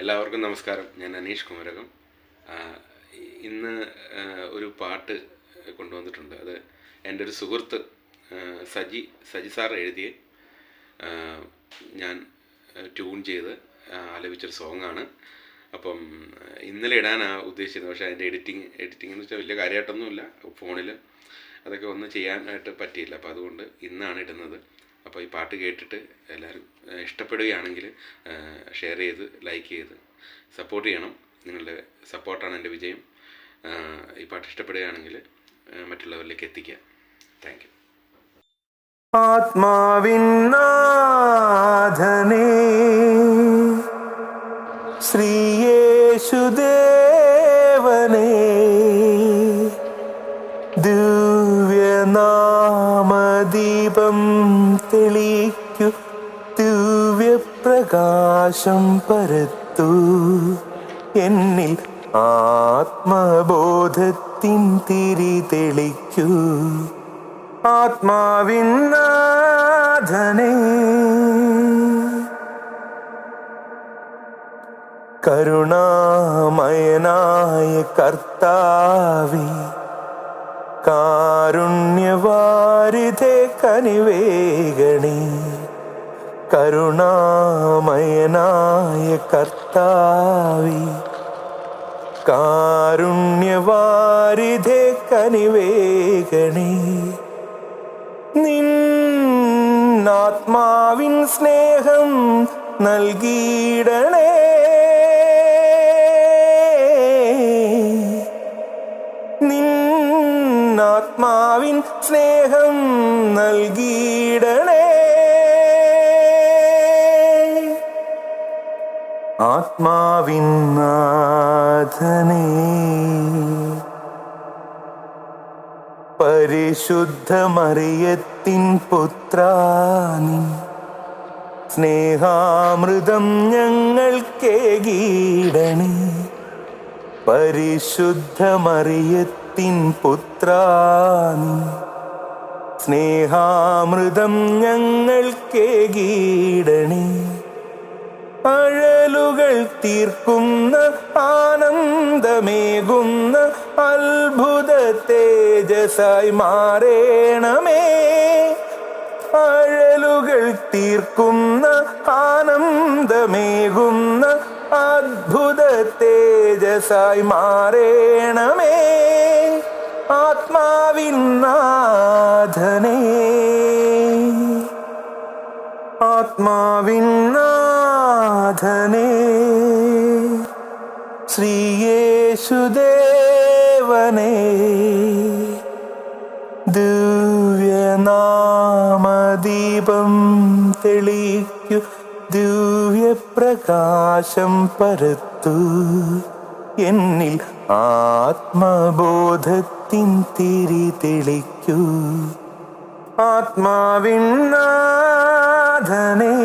എല്ലാവർക്കും നമസ്കാരം. ഞാൻ അനീഷ് കുമരകം. ഇന്ന് ഒരു പാട്ട് കൊണ്ടുവന്നിട്ടുണ്ട്. അത് എന്റെ ഒരു സുഹൃത്ത് സജി സജി സാർ എഴുതിയ ഞാൻ ട്യൂൺ ചെയ്ത് ആലപിച്ചൊരു സോങ്ങാണ്. അപ്പം ഇന്നലെ ഇടാനാണ് ഉദ്ദേശിച്ചത് പക്ഷേ അതിന്റെ എഡിറ്റിങ് എഡിറ്റിംഗ് എന്ന് വെച്ചാൽ വലിയ കാര്യമായിട്ടൊന്നുമില്ല. ഫോണിൽ അതൊക്കെ ഒന്ന് ചെയ്യാനായിട്ട് പറ്റിയില്ല. അപ്പോൾ അതുകൊണ്ട് ഇന്നാണ് ഇടുന്നത്. അപ്പോൾ ഈ പാട്ട് കേട്ടിട്ട് എല്ലാവരും ഇഷ്ടപ്പെടുകയാണെങ്കിൽ ഷെയർ ചെയ്ത് ലൈക്ക് ചെയ്ത് സപ്പോർട്ട് ചെയ്യണം. നിങ്ങളുടെ സപ്പോർട്ടാണ് എന്റെ വിജയം. ഈ പാട്ട് ഇഷ്ടപ്പെടുകയാണെങ്കിൽ മറ്റുള്ളവരിലേക്ക് എത്തിക്കുക. താങ്ക് യു ആത്മാവിന്നാഥനേ ശ്രീയേശുദേവനേ ശ്രീയേശുദേവനേ ദിവ്യനാമദീപം തെളിക്കു ദിവ്യപ്രകാശം പരത്തു. എന്നിൽ ആത്മബോധത്തിൻ തിരി തെളിക്കു. ആത്മാവിൻ കരുണാമയനായ കർത്താവി കാരുണ്യവാരിധേ കനിവേഗണി. കരുണാമയനായ കർത്താവി കാരുണ്യവാരിധേ കനിവേഗണി. നിന്നാത്മാവിൻ സ്നേഹം നൽകിയിടണേ നിന്നാത്മാവിൻ സ്നേഹം നൽകിയിടണേ. ആത്മാവിൻ നാഥനേ പരിശുദ്ധമറിയത്തിൻ പുത്രാനി സ്നേഹാമൃതം ഞങ്ങൾക്കേകീടണേ. പരിശുദ്ധമറിയത്തിൻ പുത്രാനി സ്നേഹാമൃതം ഞങ്ങൾക്കേകീടണേ. അഴലുകൾ തീർക്കുന്ന ആനന്ദമേകുന്ന അത്ഭുത തേജസായി മാറേണമേ. അഴലുകൾ തീർക്കുന്ന ആനന്ദമേകുന്ന അത്ഭുത തേജസായി മാറേണമേ. ആത്മാവിൻ നാഥനേ ആത്മാവിൻ നാഥനേ ശ്രീയേശുദേവനേ. ദിവ്യനാമദീപം തെളിക്കു ദിവ്യപ്രകാശം പരത്തു. എന്നിൽ ആത്മബോധത്തിൻ തിരി തെളിക്കൂ. ആത്മാവിൻ നാഥനേ.